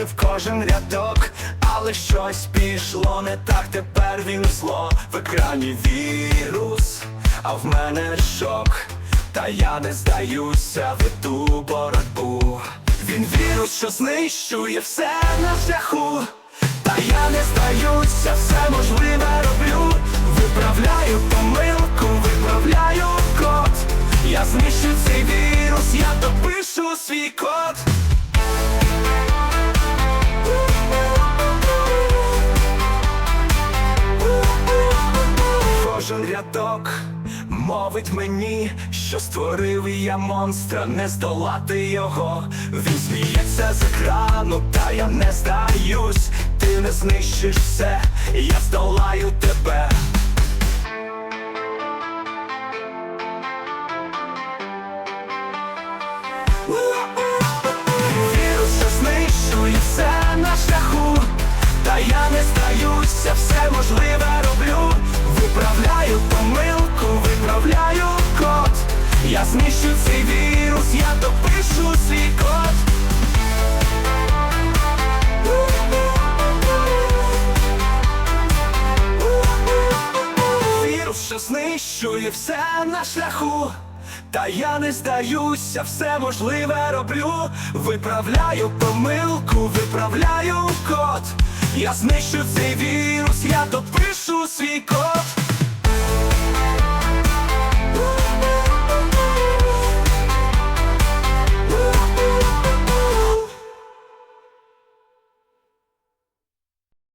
вірив кожен рядок, але щось пішло не так, тепер він зло в екрані вірус, а в мене шок. Та я не здаюся, веду боротьбу. Він вірус, що знищує все на шляху. Та я не здаюся, свій код. Кожен рядок мовить мені, що створив я монстра, не здолати його. Він сміється з екрану, та я не здаюсь. Ти не знищиш все, я здолаю тебе. Я знищу цей вірус, я допишу свій код. Вірус, що знищує все на шляху. Та я не здаюся, все можливе роблю. Виправляю помилку, виправляю код. Я знищу цей вірус, я допишу свій код.